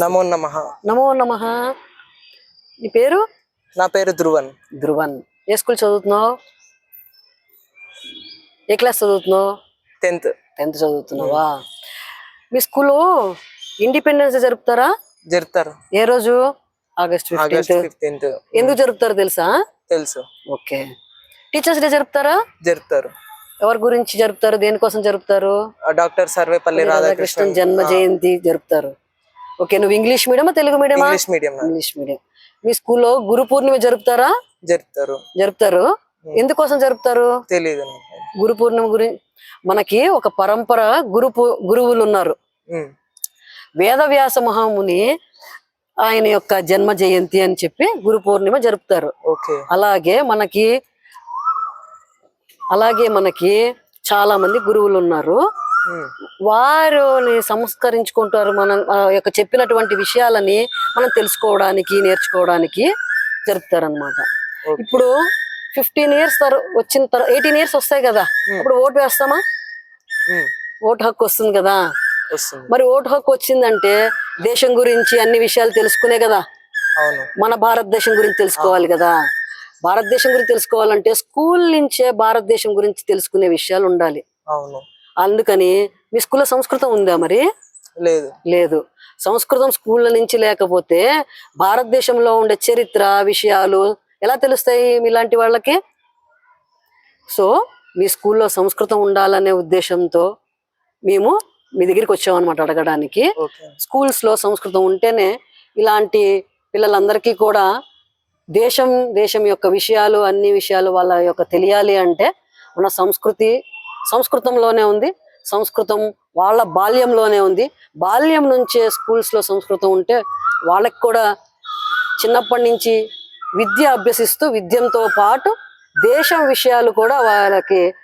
నమో నమ. నమో నమ. నీ పేరు? నా పేరు ధ్రువన్ ధ్రువన్ ఏ స్కూల్ చదువుతున్నావు? ఏ క్లాస్ చదువుతున్నావు? టెన్త్. టెన్త్ చదువుతున్నావా? మీ స్కూల్లో ఇండిపెండెన్స్ డే జరుపుతారా? జరుపుతారు. ఏ రోజు? August fifteenth. ఎందుకు జరుపుతారో తెలుసా? తెలుసు. ఓకే. టీచర్స్ డే జరుపుతారా? జరుపుతారు. ఎవరి గురించి జరుపుతారు? దేనికోసం జరుపుతారు? డాక్టర్ సర్వేపల్లి రాధాకృష్ణన్ జన్మ జయంతి జరుపుతారు. ఓకే నువ్వు ఇంగ్లీష్ మీడియమా Telugu మీడియమా? English medium English medium. మీ స్కూల్లో గురు పూర్ణిమ జరుపుతారా? జరుపుతారు. జరుపుతారు. ఎందుకోసం జరుపుతారు? తెలియదు. గురు పూర్ణిమ గురించి మనకి ఒక పరంపర గురు గురువులు ఉన్నారు. వేదవ్యాస మహాముని ఆయన యొక్క జన్మ జయంతి అని చెప్పి గురు పూర్ణిమ జరుపుతారు. అలాగే మనకి అలాగే మనకి చాలా మంది గురువులు ఉన్నారు. వారిని సంస్కరించుకుంటారు మనం ఆ యొక్క చెప్పినటువంటి విషయాలని మనం తెలుసుకోవడానికి నేర్చుకోవడానికి జరుపుతారనమాట. ఇప్పుడు ఫిఫ్టీన్ ఇయర్స్ వచ్చిన తర్వాత ఎయిటీన్ ఇయర్స్ వస్తాయి కదా. అప్పుడు ఓటు వేస్తామా? ఓటు హక్కు వస్తుంది కదా? మరి ఓటు హక్కు వచ్చిందంటే దేశం గురించి అన్ని విషయాలు తెలుసుకునే కదా? మన భారతదేశం గురించి తెలుసుకోవాలి కదా? భారతదేశం గురించి తెలుసుకోవాలంటే స్కూల్ నుంచే భారతదేశం గురించి తెలుసుకునే విషయాలు ఉండాలి. అవును. అందుకని మీ స్కూల్లో సంస్కృతం ఉందా మరి? లేదు. లేదు. సంస్కృతం స్కూళ్ళ నుంచి లేకపోతే భారతదేశంలో ఉండే చరిత్ర విషయాలు ఎలా తెలుస్తాయి మీలాంటి వాళ్ళకి? సో మీ స్కూల్లో సంస్కృతం ఉండాలనే ఉద్దేశంతో మేము మీ దగ్గరికి వచ్చామన్నమాట అడగడానికి. ఓకే. స్కూల్స్లో సంస్కృతం ఉంటేనే ఇలాంటి పిల్లలందరికీ కూడా దేశం దేశం యొక్క విషయాలు అన్ని విషయాలు వాళ్ళ యొక్క తెలియాలి అంటే మన సంస్కృతి సంస్కృతంలోనే ఉంది. సంస్కృతం వాళ్ళ బాల్యంలోనే ఉంది. బాల్యం నుంచే schools లో సంస్కృతం ఉంటే వాళ్ళకి కూడా చిన్నప్పటి నుంచి విద్య అభ్యసిస్తూ విద్యంతో పాటు దేశం విషయాలు కూడా వాళ్ళకి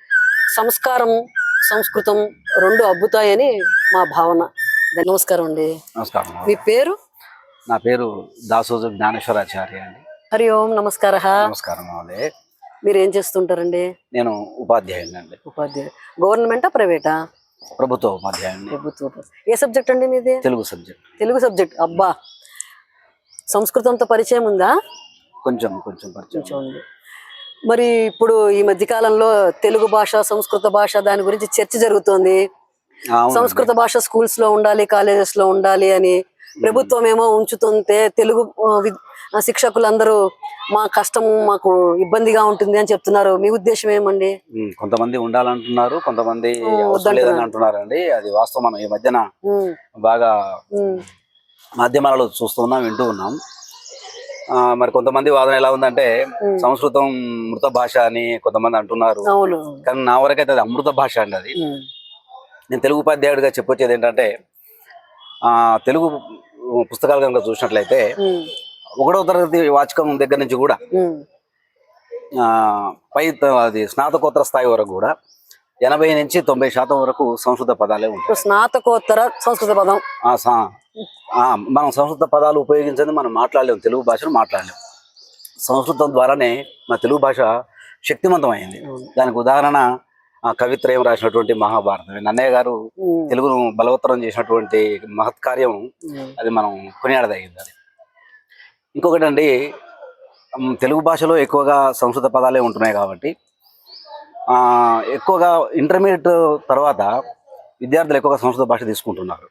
సంస్కారం సంస్కృతం రెండు అబ్బుతాయని మా భావన. నమస్కారం అండి. నమస్కారం. మీ పేరు? నా పేరు దాసోజు జ్ఞానేశ్వరాచార్య అండి. హరి ఓం నమస్కార. నమస్కారం మహోదయ. మీరు ఏం చేస్తుంటారండి? నేను ఉపాధ్యాయుని అండి ఉపాధ్యాయ. గవర్నమెంటా ప్రైవేటా? ప్రభుత్వ ఉపాధ్యాయుని ప్రభుత్వ ఏ సబ్జెక్ట్ అండి మీది? తెలుగు సబ్జెక్ట్. తెలుగు సబ్జెక్ట్. అబ్బా! సంస్కృతంతో పరిచయం ఉందా? కొంచెం కొంచెం పరిచయం. ఉంది. మరి ఇప్పుడు ఈ మధ్య కాలంలో తెలుగు భాష సంస్కృత భాష దాని గురించి చర్చ జరుగుతోంది. సంస్కృత భాష స్కూల్స్లో ఉండాలి కాలేజెస్లో ఉండాలి అని ప్రభుత్వం ఏమో ఉంచుతుంటే తెలుగు శిక్షకులందరూ మా కష్టం మాకు ఇబ్బందిగా ఉంటుంది అని చెప్తున్నారు. మీ ఉద్దేశం ఏమండి? కొంతమంది ఉండాలంటున్నారు కొంతమంది అంటున్నారండి. అది వాస్తవం. మనం ఈ మధ్యన బాగా మాధ్యమాలలో చూస్తున్నాం వింటూ ఉన్నాం. ఆ, మరి కొంతమంది వాదన ఎలా ఉందంటే. సంస్కృతం మృత భాష అని కొంతమంది అంటున్నారు. కానీ నా వరకైతే అది అమృత భాష అండి అది. నేను తెలుగు ఉపాధ్యాయుడిగా చెప్పొచ్చేది ఏంటంటే ఆ, తెలుగు పుస్తకాలు కనుక చూసినట్లయితే ఒకటో తరగతి వాచకం దగ్గర నుంచి కూడా పై అది స్నాతకోత్తర స్థాయి వరకు కూడా ఎనభై నుంచి తొంభై శాతం వరకు సంస్కృత పదాలే ఉంటాయి. స్నాతకోత్తర సంస్కృత పదం. మనం సంస్కృత పదాలు ఉపయోగించని మనం మాట్లాడలేము తెలుగు భాషను మాట్లాడలేము సంస్కృతం ద్వారానే మన తెలుగు భాష శక్తివంతమైంది. దానికి ఉదాహరణ కవిత్రయం రాసినటువంటి మహాభారతం. నన్నయ్య గారు తెలుగును బలవత్తరం చేసినటువంటి మహత్ కార్యం ఉమ్, అది మనం కొనియాడదగింది అది. ఇంకొకటి అండి తెలుగు భాషలో ఎక్కువగా సంస్కృత పదాలే ఉంటున్నాయి కాబట్టి ఆ, ఎక్కువగా ఇంటర్మీడియట్ తర్వాత విద్యార్థులు ఎక్కువగా సంస్కృత భాష తీసుకుంటున్నారు.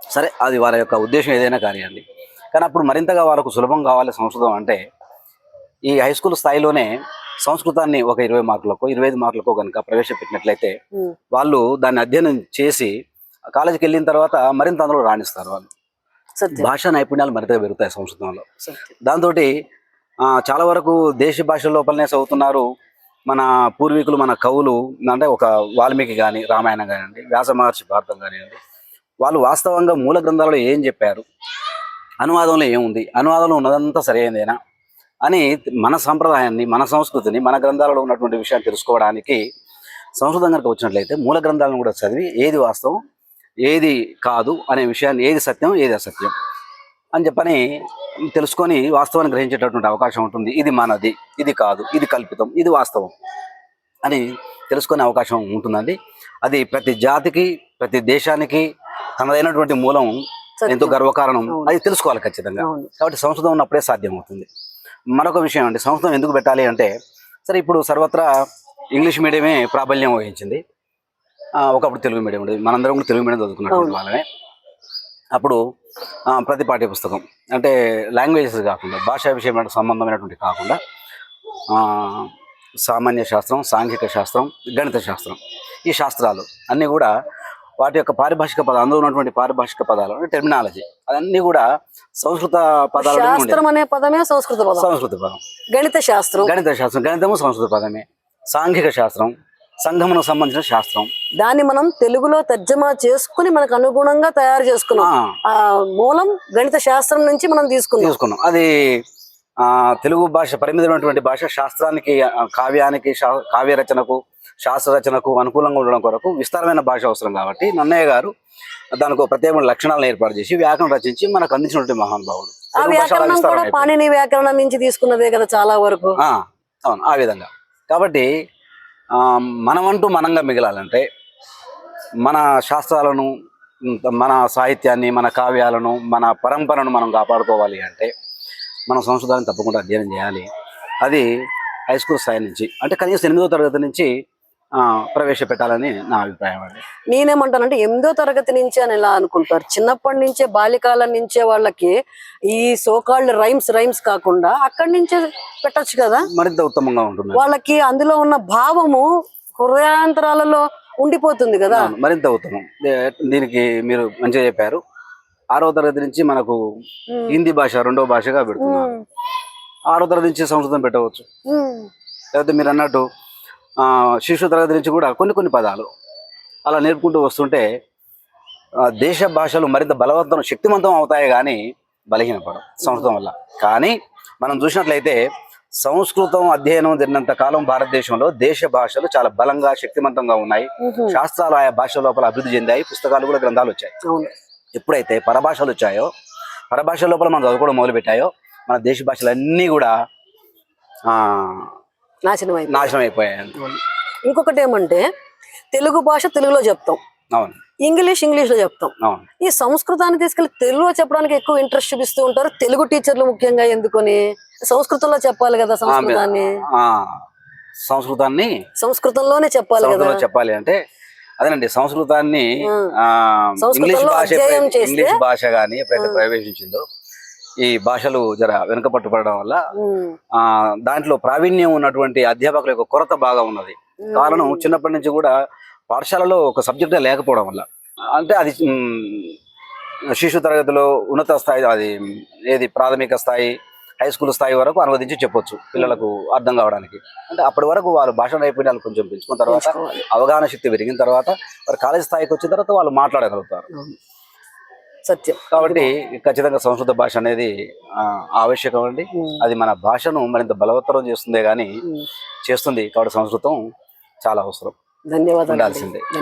సరే అది వారి యొక్క ఉద్దేశం ఏదైనా కానివ్వండి. కానీ అప్పుడు మరింతగా వాళ్ళకు సులభం కావాలి సంస్కృతం అంటే ఈ హై స్కూల్ స్థాయిలోనే సంస్కృతాన్ని ఒక ఇరవై మార్కులకు ఇరవై ఐదు మార్కులకు కనుక ప్రవేశపెట్టినట్లయితే వాళ్ళు దాన్ని అధ్యయనం చేసి కాలేజీకి వెళ్ళిన తర్వాత మరింత అందులో రాణిస్తారు వాళ్ళు. భాషా నైపుణ్యాలు మరింతగా పెరుగుతాయి సంస్కృతంలో. దాంతో చాలా వరకు దేశ భాష లోపలనే చదువుతున్నారు మన పూర్వీకులు మన కవులు అంటే ఒక వాల్మీకి కానీ రామాయణం కానివ్వండి వ్యాస మహర్షి భారతం కానివ్వండి వాళ్ళు వాస్తవంగా మూల గ్రంథాలలో ఏం చెప్పారు? అనువాదంలో ఏముంది? అనువాదంలో ఉన్నదంతా సరైనదేనా? అని మన సంప్రదాయాన్ని మన సంస్కృతిని మన గ్రంథాలలో ఉన్నటువంటి విషయాన్ని తెలుసుకోవడానికి సంస్కృతం కనుక వచ్చినట్లయితే మూల గ్రంథాలను కూడా చదివి ఏది వాస్తవం? ఏది కాదు అనే విషయాన్ని ఏది సత్యం ఏది అసత్యం అని చెప్పని తెలుసుకొని వాస్తవాన్ని గ్రహించేటటువంటి అవకాశం ఉంటుంది. ఇది మనది ఇది కాదు ఇది కల్పితం ఇది వాస్తవం అని తెలుసుకునే అవకాశం ఉంటుందండి. అది ప్రతి జాతికి ప్రతి దేశానికి తనదైనటువంటి మూలం. ఎంతో గర్వకారణం. అది తెలుసుకోవాలి ఖచ్చితంగా. కాబట్టి సంస్కృతం ఉన్నప్పుడే సాధ్యమవుతుంది. మరొక విషయం అండి సంస్కృతం ఎందుకు పెట్టాలి అంటే సరే ఇప్పుడు సర్వత్రా ఇంగ్లీష్ మీడియమే ప్రాబల్యం వహించింది. ఒకప్పుడు తెలుగు మీడియం ఉండేది. మనందరం కూడా తెలుగు మీడియం చదువుకున్నటువంటి. వాళ్ళమే అప్పుడు ప్రతి పాఠ్య పుస్తకం అంటే లాంగ్వేజెస్ కాకుండా భాషా విషయమైన సంబంధమైనటువంటి కాకుండా సామాన్య శాస్త్రం సాంఘిక శాస్త్రం గణిత శాస్త్రం ఈ శాస్త్రాలు అన్నీ కూడా వాటి యొక్క పారిభాషిక పదాలు అందులో ఉన్నటువంటి పారిభాషిక పదాలు టెర్మినాలజీ అవన్నీ కూడా సంస్కృత పదాలు శాస్త్రం అనే పదమే సంస్కృత పదం. సంస్కృత పదం. గణిత శాస్త్రం. గణిత శాస్త్రం గణితము సంస్కృత పదమే. సాంఘిక శాస్త్రం సంఘమునకు సంబంధించిన శాస్త్రం. దాన్ని మనం తెలుగులో తర్జమా చేసుకుని మనకు అనుగుణంగా తయారు చేసుకున్నాం. ఆ, మూలం గణిత శాస్త్రం నుంచి మనం తీసుకున్నాం. తీసుకున్నాం. అది ఆ తెలుగు భాష పరిమితమైనటువంటి భాష శాస్త్రానికి కావ్యానికి కావ్య రచనకు శాస్త్ర రచనకు అనుకూలంగా ఉండడం కొరకు విస్తారమైన భాష అవసరం కాబట్టి నన్నయ్య గారు దానికి ఒక ప్రత్యేకమైన లక్షణాలను ఏర్పాటు చేసి వ్యాకరణం రచించి మనకు అందించినటువంటి మహానుభావుడు. ఆ వ్యాకరణం కూడా. పాణిని వ్యాకరణం నుంచి తీసుకున్నదే కదా చాలా వరకు. ఆ, అవును ఆ విధంగా. కాబట్టి మనమంటూ మనంగా మిగలాలంటే మన శాస్త్రాలను మన సాహిత్యాన్ని మన కావ్యాలను మన పరంపరను మనం కాపాడుకోవాలి అంటే మన సంస్కృతాన్ని తప్పకుండా అధ్యయనం చేయాలి. అది హై స్కూల్ స్థాయి నుంచి అంటే కనీసం ఎనిమిదో తరగతి నుంచి ప్రవేశపెట్టాలని నా అభిప్రాయం అండి. నేనేమంటానంటే ఎనిమిదో తరగతి నుంచి అని ఎలా అనుకుంటారు? చిన్నప్పటి నుంచే బాల్యకాలం నుంచే వాళ్ళకి ఈ సోకాల్డ్ రైమ్స్ రైమ్స్ కాకుండా అక్కడి నుంచే పెట్టొచ్చు కదా? మరింత ఉత్తమంగా ఉంటుంది వాళ్ళకి అందులో ఉన్న భావము హృదయాంతరాలలో ఉండిపోతుంది కదా? మరింత ఉత్తమం. దీనికి మీరు మంచిగా చెప్పారు. ఆరో తరగతి నుంచి మనకు హిందీ భాష రెండో భాషగా పెడుతున్నారు. ఆరో తరగతి నుంచి సంస్కృతం పెట్టవచ్చు. లేకపోతే మీరు అన్నట్టు శిశు తరగతి నుంచి కూడా కొన్ని కొన్ని పదాలు అలా నేర్పుకుంటూ వస్తుంటే దేశ భాషలు మరింత బలవంతం శక్తివంతం అవుతాయి కానీ బలహీనపడం సంస్కృతం వల్ల. కానీ మనం చూసినట్లయితే సంస్కృతం అధ్యయనం జరిగినంత కాలం భారతదేశంలో దేశ భాషలు చాలా బలంగా శక్తివంతంగా ఉన్నాయి. శాస్త్రాలు ఆయా భాష లోపల అభివృద్ధి చెందాయి పుస్తకాలు కూడా గ్రంథాలు వచ్చాయి. ఎప్పుడైతే పరభాషలు వచ్చాయో పరభాష లోపల మనం చదువుకోవడం మొదలు పెట్టాయో మన దేశ భాషలన్నీ కూడా నాశనం అయిపోయింది నాశనం అయిపోయాయి ఇంకొకటి ఏమంటే తెలుగు భాష తెలుగులో చెప్తాం. అవును. ఇంగ్లీష్ ఇంగ్లీష్లో చెప్తాం ఈ సంస్కృతాన్ని తీసుకెళ్ళి తెలుగులో చెప్పడానికి ఎక్కువ ఇంట్రెస్ట్ చూపిస్తూ ఉంటారు. తెలుగు టీచర్లు ముఖ్యంగా ఎందుకని? సంస్కృతంలో చెప్పాలి కదా సంస్కృతాన్ని. సంస్కృతాన్ని సంస్కృతంలోనే చెప్పాలి కదా. చెప్పాలి అంటే అదేనండి సంస్కృతాన్ని ఇంగ్లీష్ భాష ఇంగ్లీష్ భాష కానీ ఎప్పుడైతే. ప్రవేశించిందో ఈ భాషలు జర వెనుకపట్టుపడడం వల్ల ఉమ్, ఆ దాంట్లో ప్రావీణ్యం ఉన్నటువంటి అధ్యాపకుల యొక్క కొరత బాగా ఉన్నది. కారణం చిన్నప్పటి నుంచి కూడా పాఠశాలలో ఒక సబ్జెక్టే లేకపోవడం వల్ల. అంటే అది శిశు తరగతిలో ఉన్నత స్థాయి అది ఏది ప్రాథమిక స్థాయి హై స్కూల్ స్థాయి వరకు అనువదించి చెప్పొచ్చు పిల్లలకు అర్థం కావడానికి. అంటే అప్పటి వరకు వాళ్ళు భాష నైపుణ్యాలు కొంచెం పెంచుకున్న తర్వాత. అవగాహన శక్తి పెరిగిన తర్వాత వారు కాలేజ్ స్థాయికి వచ్చిన తర్వాత వాళ్ళు మాట్లాడగలుగుతారు. సత్యం. కాబట్టి ఖచ్చితంగా సంస్కృత భాష అనేది ఆవశ్యకం అండి. అది మన భాషను మరింత బలవత్తరం చేస్తుందే కానీ. చేస్తుంది కాబట్టి సంస్కృతం చాలా అవసరం. ధన్యవాదాలు ఉండాల్సిందే.